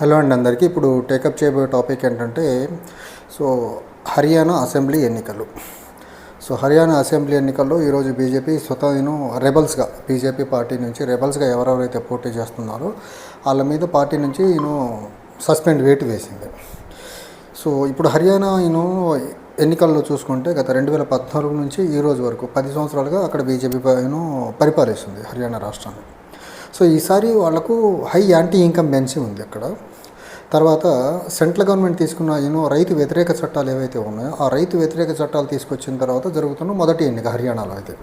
Hello అండి అందరికీ. ఇప్పుడు టేకప్ చేయబోయే టాపిక్ ఏంటంటే సో హర్యానా అసెంబ్లీ ఎన్నికలు. సో హర్యానా అసెంబ్లీ ఎన్నికల్లో ఈరోజు బీజేపీ స్వత నేను రెబల్స్గా బీజేపీ పార్టీ నుంచి రెబల్స్గా ఎవరెవరైతే పోటీ చేస్తున్నారో వాళ్ళ మీద పార్టీ నుంచి నేను సస్పెండ్ వేటు వేసింది. సో ఇప్పుడు హర్యానా ఈయన ఎన్నికల్లో చూసుకుంటే గత రెండు వేల పద్నాలుగు నుంచి ఈ రోజు వరకు పది సంవత్సరాలుగా అక్కడ బీజేపీ పరిపాలిస్తుంది హర్యానా రాష్ట్రాన్ని. సో ఈసారి వాళ్ళకు హై యాంటీ ఇన్కంబెన్సీ ఉంది అక్కడ. తర్వాత సెంట్రల్ గవర్నమెంట్ తీసుకున్న ఎన్నో రైతు వ్యతిరేక చట్టాలు ఏవైతే ఉన్నాయో ఆ రైతు వ్యతిరేక చట్టాలు తీసుకొచ్చిన తర్వాత జరుగుతున్న మొదటి ఎన్నిక హర్యానాలో అయితే.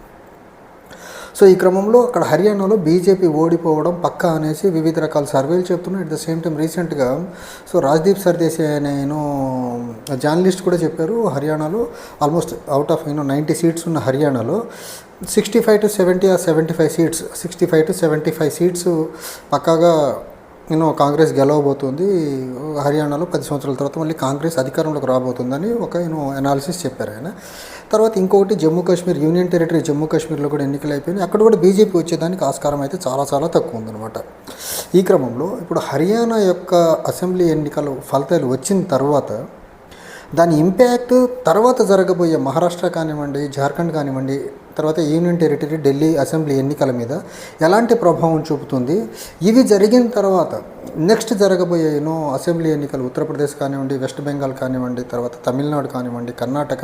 సో ఈ క్రమంలో అక్కడ హర్యానాలో బీజేపీ ఓడిపోవడం పక్కా అనేసి వివిధ రకాల సర్వేలు చెప్తున్నాయి. అట్ ద సేమ్ టైం రీసెంట్గా సో రాజ్దీప్ సర్దేశి అనే నేను జర్నలిస్ట్ కూడా చెప్పారు హర్యానాలో almost out of you know ninety seats ఉన్న హర్యానాలో sixty five to seventy uh seventy five seats sixty five to seventy five seats పక్కాగా నేను కాంగ్రెస్ గెలవబోతుంది హర్యానాలో పది సంవత్సరాల తర్వాత మళ్ళీ కాంగ్రెస్ అధికారంలోకి రాబోతుందని ఒక నేను అనాలిసిస్ చెప్పారు ఆయన. తర్వాత ఇంకొకటి జమ్మూ కాశ్మీర్ యూనియన్ టెరిటరీ జమ్మూ కాశ్మీర్లో కూడా ఎన్నికలు అయిపోయినాయి. అక్కడ కూడా బీజేపీ వచ్చేదానికి ఆస్కారం అయితే చాలా చాలా తక్కువ ఉందన్నమాట. ఈ క్రమంలో ఇప్పుడు హర్యానా యొక్క అసెంబ్లీ ఎన్నికలు ఫలితాలు వచ్చిన తర్వాత దాని ఇంపాక్ట్ తర్వాత జరగబోయే మహారాష్ట్ర కానివ్వండి జార్ఖండ్ కానివ్వండి తర్వాత యూనియన్ టెరిటరీ ఢిల్లీ అసెంబ్లీ ఎన్నికల మీద ఎలాంటి ప్రభావం చూపుతుంది? ఇవి జరిగిన తర్వాత నెక్స్ట్ జరగబోయే ఎన్నో అసెంబ్లీ ఎన్నికలు ఉత్తరప్రదేశ్ కానివ్వండి వెస్ట్ బెంగాల్ కానివ్వండి తర్వాత తమిళనాడు కానివ్వండి కర్ణాటక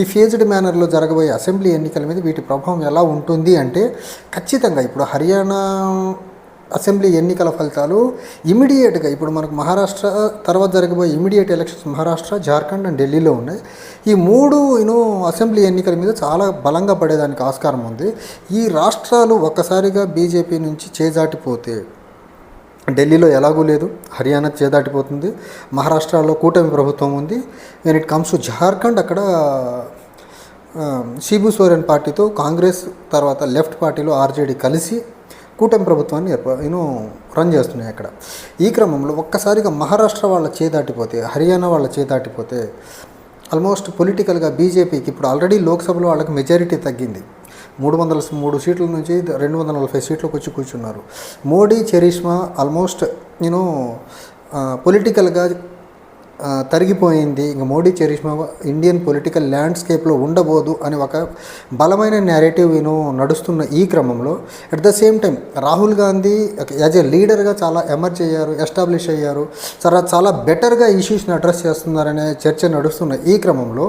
ఈ ఫేజ్డ్ మేనర్లో జరగబోయే అసెంబ్లీ ఎన్నికల మీద వీటి ప్రభావం ఎలా ఉంటుంది అంటే ఖచ్చితంగా ఇప్పుడు హర్యానా అసెంబ్లీ ఎన్నికల ఫలితాలు ఇమీడియట్గా ఇప్పుడు మనకు మహారాష్ట్ర తర్వాత జరగబోయే immediate elections Maharashtra Jharkhand and ఢిల్లీలో ఉన్నాయి. ఈ మూడు యూనో అసెంబ్లీ ఎన్నికల మీద చాలా బలంగా పడేదానికి ఆస్కారం ఉంది. ఈ రాష్ట్రాలు ఒక్కసారిగా బీజేపీ నుంచి చేజాటిపోతే ఢిల్లీలో ఎలాగూ లేదు. హర్యానా చేదాటిపోతుంది మహారాష్ట్రలో కూటమి ప్రభుత్వం ఉంది. When it comes to Jharkhand అక్కడ ఆ, సోరెన్ పార్టీతో కాంగ్రెస్ తర్వాత లెఫ్ట్ పార్టీలో ఆర్జేడీ కలిసి కూటమి ప్రభుత్వాన్ని నేను రన్ చేస్తున్నాయి అక్కడ. ఈ క్రమంలో ఒక్కసారిగా మహారాష్ట్ర వాళ్ళ చేదాటిపోతే హర్యానా వాళ్ళ చేదాటిపోతే ఆల్మోస్ట్ పొలిటికల్గా బీజేపీకి ఇప్పుడు ఆల్రెడీ లోక్సభలో వాళ్ళకి మెజారిటీ తగ్గింది. మూడు వందల మూడు సీట్ల నుంచి రెండు వందల నలభై సీట్లకు వచ్చి కూర్చున్నారు. మోడీ చరిష్మా ఆల్మోస్ట్ నేను పొలిటికల్గా తరిగిపోయింది. ఇంకా మోడీ చరిష్మా ఇండియన్ పొలిటికల్ ల్యాండ్స్కేప్లో ఉండబోదు అని ఒక బలమైన నేరేటివ్ నేను నడుస్తున్న ఈ క్రమంలో at the same time Rahul Gandhi as a లీడర్గా చాలా ఎమర్జ్ అయ్యారు ఎస్టాబ్లిష్ అయ్యారు. చాలా చాలా బెటర్గా ఇష్యూస్ని అడ్రస్ చేస్తున్నారనే చర్చ నడుస్తున్న ఈ క్రమంలో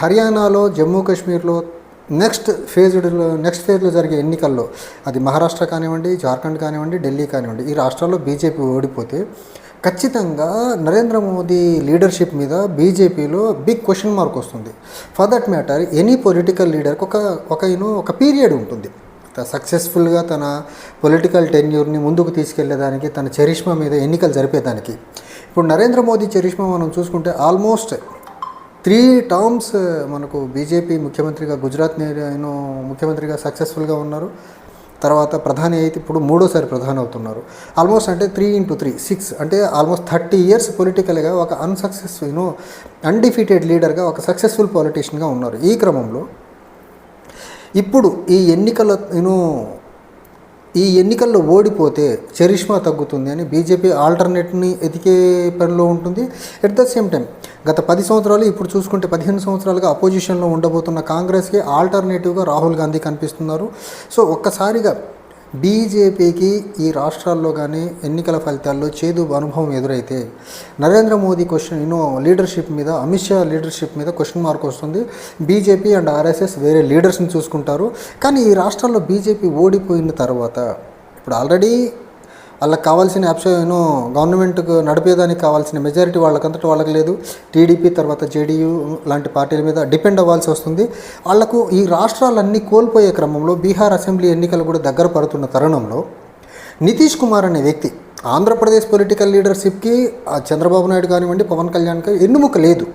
హర్యానాలో జమ్మూ కాశ్మీర్లో నెక్స్ట్ ఫేజ్లో నెక్స్ట్ ఫేజ్లో జరిగే ఎన్నికల్లో అది మహారాష్ట్ర కానివ్వండి జార్ఖండ్ కానివ్వండి ఢిల్లీ కానివ్వండి ఈ రాష్ట్రాల్లో బీజేపీ ఓడిపోతే ఖచ్చితంగా నరేంద్ర మోదీ లీడర్షిప్ మీద బీజేపీలో బిగ్ క్వశ్చన్ మార్క్ వస్తుంది. For that matter any political లీడర్కి ఒక ఒక యూనో ఒక పీరియడ్ ఉంటుంది. సక్సెస్ఫుల్గా తన పొలిటికల్ టెన్యూర్ని ముందుకు తీసుకెళ్ళేదానికి తన చరిష్మా మీద ఎన్నికలు జరిపేదానికి. ఇప్పుడు నరేంద్ర మోదీ చరిష్మా మనం చూసుకుంటే ఆల్మోస్ట్ త్రీ టర్మ్స్ మనకు బీజేపీ ముఖ్యమంత్రిగా గుజరాత్ నేను ముఖ్యమంత్రిగా సక్సెస్ఫుల్గా ఉన్నారు. తర్వాత ప్రధాని అయితే ఇప్పుడు మూడోసారి ప్రధాని అవుతున్నారు. ఆల్మోస్ట్ అంటే త్రీ ఇంటూ త్రీ సిక్స్ అంటే ఆల్మోస్ట్ థర్టీ ఇయర్స్ పొలిటికల్గా ఒక అన్సక్సెస్ యూనో అన్డిఫీటెడ్ లీడర్గా ఒక సక్సెస్ఫుల్ పొలిటీషియన్గా ఉన్నారు ఈ క్రమంలో. ఇప్పుడు ఈ ఎన్నికల యూనో ఈ ఎన్నికల్లో ఓడిపోతే చరిష్మా తగ్గుతుంది అని బీజేపీ ఆల్టర్నేట్ని ఎదికే పనిలో ఉంటుంది. ఎట్ ద సేమ్ టైం గత పది సంవత్సరాలు ఇప్పుడు చూసుకుంటే పదిహేను సంవత్సరాలుగా అపోజిషన్లో ఉండబోతున్న కాంగ్రెస్కి ఆల్టర్నేటివ్గా రాహుల్ గాంధీ కనిపిస్తున్నారు. సో ఒక్కసారిగా బీజేపీకి ఈ రాష్ట్రాల్లో కానీ ఎన్నికల ఫలితాల్లో చేదు అనుభవం ఎదురైతే Narendra Modi question you know leadership మీద అమిత్ షా లీడర్షిప్ మీద క్వశ్చన్ మార్క్ వస్తుంది. బీజేపీ అండ్ ఆర్ఎస్ఎస్ వేరే లీడర్స్ని చూసుకుంటారు. కానీ ఈ రాష్ట్రాల్లో బీజేపీ ఓడిపోయిన తర్వాత ఇప్పుడు ఆల్రెడీ వాళ్ళకి కావాల్సిన యాప్స్ గవర్నమెంట్కు నడిపేదానికి కావాల్సిన మెజారిటీ వాళ్ళకంతటా వాళ్ళకి లేదు. టీడీపీ తర్వాత జేడీయూ లాంటి పార్టీల మీద డిపెండ్ అవ్వాల్సి వస్తుంది. వాళ్ళకు ఈ రాష్ట్రాలన్నీ కోల్పోయే క్రమంలో బీహార్ అసెంబ్లీ ఎన్నికలు కూడా దగ్గర పడుతున్న తరుణంలో నితీష్ కుమార్ అనే వ్యక్తి ఆంధ్రప్రదేశ్ పొలిటికల్ లీడర్షిప్కి చంద్రబాబు నాయుడు కానివ్వండి పవన్ కళ్యాణ్కి ఎన్నుముక లేదు.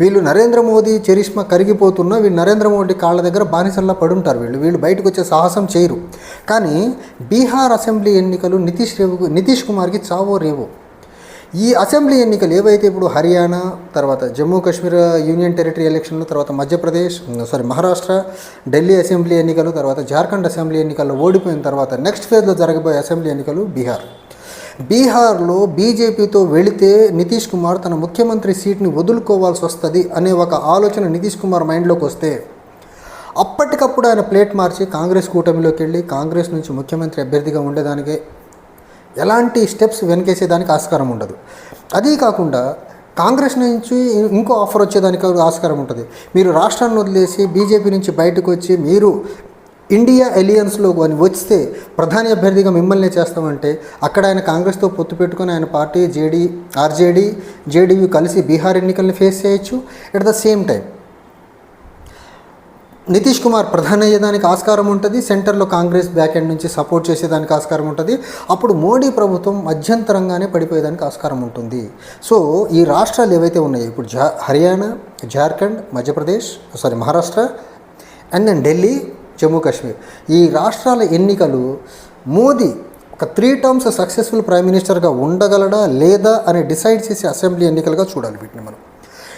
వీళ్ళు నరేంద్ర మోదీ చరిష్మా కరిగిపోతున్నా వీళ్ళు నరేంద్ర మోడీ కాళ్ళ దగ్గర బానిసల్లా పడుంటారు వీళ్ళు. వీళ్ళు బయటకు వచ్చే సాహసం చేయరు. కానీ బీహార్ అసెంబ్లీ ఎన్నికలు నితీష్ రేవుకు నితీష్ కుమార్కి చావో రేవో. ఈ అసెంబ్లీ ఎన్నికలు ఏవైతే ఇప్పుడు హర్యానా తర్వాత జమ్మూ కాశ్మీర్ యూనియన్ టెరిటరీ ఎలక్షన్లు తర్వాత మధ్యప్రదేశ్ సారీ మహారాష్ట్ర ఢిల్లీ అసెంబ్లీ ఎన్నికలు తర్వాత జార్ఖండ్ అసెంబ్లీ ఎన్నికల్లో ఓడిపోయిన తర్వాత నెక్స్ట్ ఫేజ్లో జరగబోయే అసెంబ్లీ ఎన్నికలు బీహార్. బీహార్లో బీజేపీతో వెళితే నితీష్ కుమార్ తన ముఖ్యమంత్రి సీట్ని వదులుకోవాల్సి వస్తుంది అనే ఒక ఆలోచన నితీష్ కుమార్ మైండ్లోకి వస్తే అప్పటికప్పుడు ఆయన ప్లేట్ మార్చి కాంగ్రెస్ కూటమిలోకి వెళ్ళి కాంగ్రెస్ నుంచి ముఖ్యమంత్రి అభ్యర్థిగా ఉండేదానికే ఎలాంటి స్టెప్స్ వెనకేసేదానికి ఆస్కారం ఉండదు. అదీ కాకుండా కాంగ్రెస్ నుంచి ఇంకో ఆఫర్ వచ్చేదానికి ఆస్కారం ఉంటుంది. మీరు రాష్ట్రాన్ని వదిలేసి బీజేపీ నుంచి బయటకు వచ్చి మీరు ఇండియా ఎలియన్స్లో కానీ వస్తే ప్రధాని అభ్యర్థిగా మిమ్మల్ని చేస్తామంటే అక్కడ ఆయన కాంగ్రెస్తో పొత్తు పెట్టుకుని ఆయన పార్టీ జేడీ ఆర్జేడీ జేడీయూ కలిసి బీహార్ ఎన్నికల్ని ఫేస్ చేయొచ్చు. At the same time Nitish Kumar ప్రధాని అయ్యేదానికి ఆస్కారం ఉంటుంది సెంటర్లో కాంగ్రెస్ బ్యాక్ ఎండ్ నుంచి సపోర్ట్ చేసేదానికి ఆస్కారం ఉంటుంది. అప్పుడు మోడీ ప్రభుత్వం మధ్యంతరంగానే పడిపోయేదానికి ఆస్కారం ఉంటుంది. సో ఈ రాష్ట్రాలు ఏవైతే ఉన్నాయో ఇప్పుడు జా Haryana Jharkhand Madhya Pradesh sorry Maharashtra and then Delhi Jammu Kashmir. ఈ రాష్ట్రాల ఎన్నికలు మోదీ ఒక త్రీ టర్మ్స్ సక్సెస్ఫుల్ ప్రైమ్ మినిస్టర్గా ఉండగలడా లేదా అని డిసైడ్ చేసే అసెంబ్లీ ఎన్నికలుగా చూడాలి వీటిని మనం.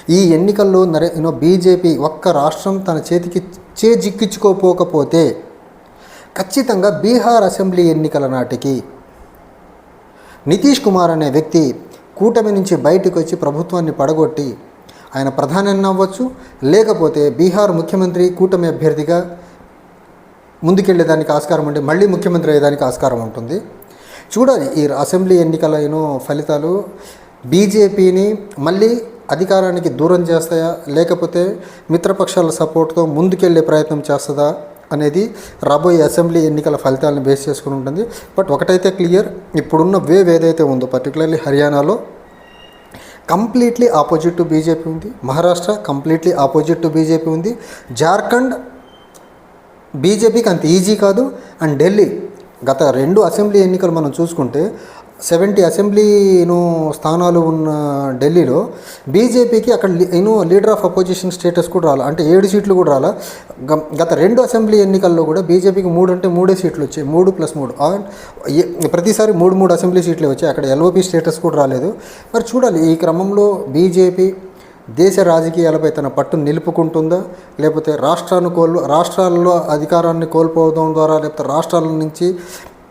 ఈ ఎన్నికల్లో నరే యూనో బీజేపీ ఒక్క రాష్ట్రం తన చేతికి చేజిక్కించుకోపోకపోతే ఖచ్చితంగా బీహార్ అసెంబ్లీ ఎన్నికల నాటికి నితీష్ కుమార్ అనే వ్యక్తి కూటమి నుంచి బయటకు వచ్చి ప్రభుత్వాన్ని పడగొట్టి ఆయన ప్రధాని అవ్వచ్చు లేకపోతే బీహార్ ముఖ్యమంత్రి కూటమి అభ్యర్థిగా ముందుకెళ్ళేదానికి ఆస్కారం ఉంటే మళ్ళీ ముఖ్యమంత్రి అయ్యేదానికి ఆస్కారం ఉంటుంది. చూడాలి ఈ అసెంబ్లీ ఎన్నికల యూనో ఫలితాలు. బీజేపీని మళ్ళీ అధికారానికి దూరం చేస్తాయా? లేకపోతే మిత్రపక్షాల సపోర్ట్తో ముందుకెళ్ళే ప్రయత్నం చేస్తుందా? అనేది రాబోయే అసెంబ్లీ ఎన్నికల ఫలితాలను బేస్ చేసుకుని ఉంటుంది. బట్ ఒకటైతే క్లియర్ ఇప్పుడున్న వేవ్ ఏదైతే ఉందో పర్టికులర్లీ హర్యానాలో కంప్లీట్లీ ఆపోజిట్ టు బీజేపీ ఉంది. Maharashtra completely opposite to BJP ఉంది. జార్ఖండ్ బీజేపీకి అంత ఈజీ కాదు. అండ్ ఢిల్లీ గత రెండు అసెంబ్లీ ఎన్నికలు మనం చూసుకుంటే సెవెంటీ అసెంబ్లీను స్థానాలు ఉన్న ఢిల్లీలో బీజేపీకి అక్కడ you know leader of opposition status కూడా రాలా అంటే ఏడు సీట్లు కూడా రాలా. గ- గత రెండు అసెంబ్లీ ఎన్నికల్లో కూడా బీజేపీకి మూడు అంటే మూడే సీట్లు వచ్చాయి మూడు ప్లస్ మూడు. ప్రతిసారి మూడు మూడు అసెంబ్లీ సీట్లే వచ్చాయి అక్కడ ఎల్ఓపి స్టేటస్ కూడా రాలేదు. మరి చూడాలి ఈ క్రమంలో బీజేపీ దేశ రాజకీయాలపై తన పట్టు నిలుపుకుంటుందా లేకపోతే రాష్ట్రాన్ని కోల్ రాష్ట్రాల్లో అధికారాన్ని కోల్పోవడం ద్వారా లేకపోతే రాష్ట్రాల నుంచి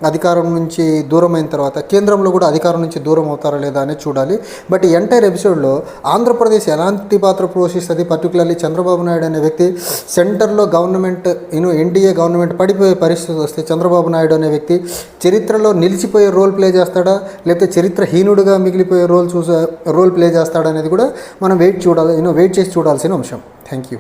అధికారం నుంచి దూరం అయిన తర్వాత కేంద్రంలో కూడా అధికారం నుంచి దూరం అవుతారా లేదా అనేది చూడాలి. బట్ ఈ ఎంటైర్ ఎపిసోడ్లో ఆంధ్రప్రదేశ్ ఎలాంటి పాత్ర పోషిస్తుంది? పర్టికులర్లీ చంద్రబాబు నాయుడు అనే వ్యక్తి సెంటర్లో గవర్నమెంట్ యూనో ఎన్డీఏ గవర్నమెంట్ పడిపోయే పరిస్థితి వస్తే చంద్రబాబు నాయుడు అనే వ్యక్తి చరిత్రలో నిలిచిపోయే రోల్ ప్లే చేస్తాడా? లేకపోతే చరిత్రహీనుడుగా మిగిలిపోయే రోల్ చూసే రోల్ ప్లే చేస్తాడా అనేది కూడా మనం వెయిట్ చూడాలి యూనో వెయిట్ చేసి చూడాల్సిన అంశం. Thank you